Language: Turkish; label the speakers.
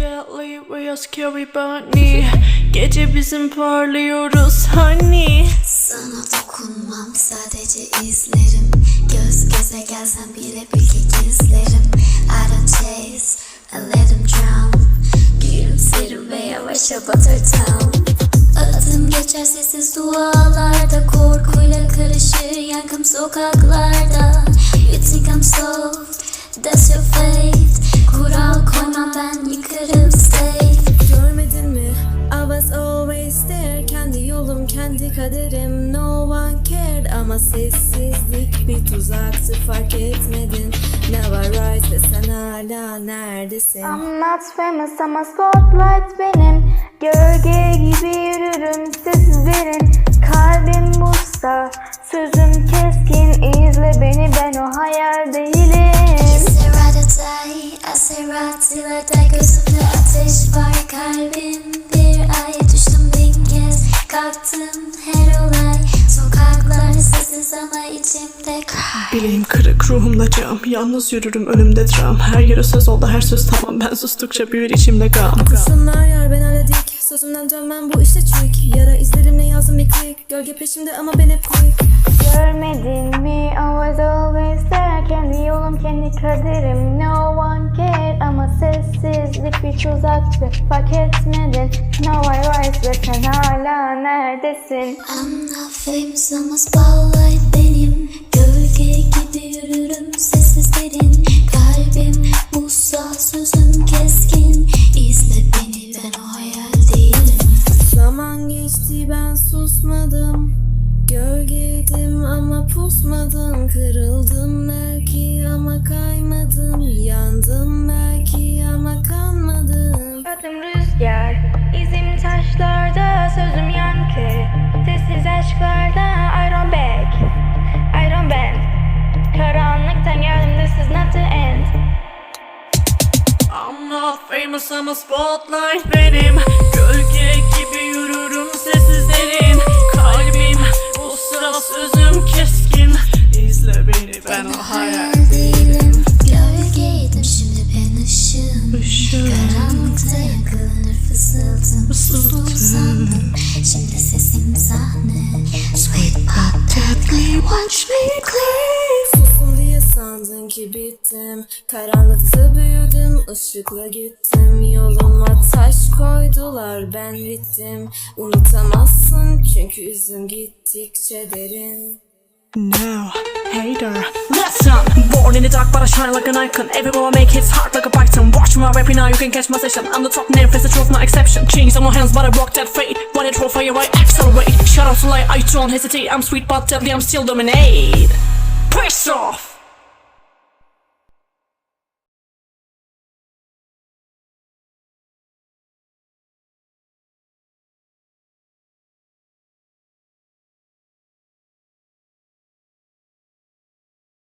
Speaker 1: we are scary bunny Gece bizim parlıyoruz honey.
Speaker 2: Sana dokunmam sadece izlerim. Göz göze gelsen bile bil ki gizlerim. I don't chase, I let them drown. Gülümserim ve yavaşça batır town. Adım geçer sessiz dualarda Korkuyla karışır yankım sokaklarda
Speaker 3: sessizlik bir tuzaktı fark etmedin. Ne var right ve sen hala neredesin?
Speaker 4: I'm not famous ama spotlight benim. Gölge gibi yürürüm sessiz derin Kalbim buzsa sözüm keskin. İzle beni ben o hayal değilim.
Speaker 2: Serada'day, Aserat'larda gözümde ateş var kalbim Bir ay düştüm bin kez. Kalktım içimde kar
Speaker 1: Bileğim kırık ruhumda cam. Yalnız yürürüm önümde dram Her yere söz oldu her söz tamam. Ben sustukça büyür içimde gam.
Speaker 3: Kurşunlar yar ben hala dik Sözümden dönmem bu işte trick. Yara izlerimle yazdım bir klik Gölge peşimde ama ben hep quick.
Speaker 4: Görmedin mi? I was always there. Kendi yolum kendi kaderim. No one cared ama sessizlik bir tuzaktı Fark etmedin. Now I rise ve sen hala neredesin?
Speaker 2: I'm not famous ama spotlight. Benim yürürüm sessiz derin Kalbim buzsa sözüm keskin. İzle beni ben o hayal değilim.
Speaker 3: Zaman geçti ben susmadım. Gölgeydim ama pusmadım. Kırıldım belki ama kaymadım. Yandım belki ama kanmadım.
Speaker 4: Adım rüzgar, izim taşlarda, sözüm yankı. Sessiz aşklarda, Not
Speaker 1: famous ama spotlight benim. Gölge gibi yürürüm sessiz derin Kalbim bu sıra sözüm keskin. İzle beni ben o hayal.
Speaker 2: Değilim Gölgeydim şimdi ben ışığım.
Speaker 1: Işığım.
Speaker 2: Karanlıkta yakalanır sandım Şimdi sesim sahne. Sweet pop deadly watch me
Speaker 3: sandın ki bittim. Karanlıkta büyüdüm ışıkla gittim. Yoluma taş koydular ben bittim. Unutamazsın çünkü üzüm gittikçe derin.
Speaker 1: Now, hater, listen Born in the dark but I shine like an icon. Everywhere I make hits hard like a python. Watch my rapping now, you can catch my session. I'm the top name, face the truth, no exception. Chains on my hands but I rock that fate. When it roll fire, I accelerate. Shut up, so lie, I don't hesitate. I'm sweet but deadly, I'm still dominate. Piss off!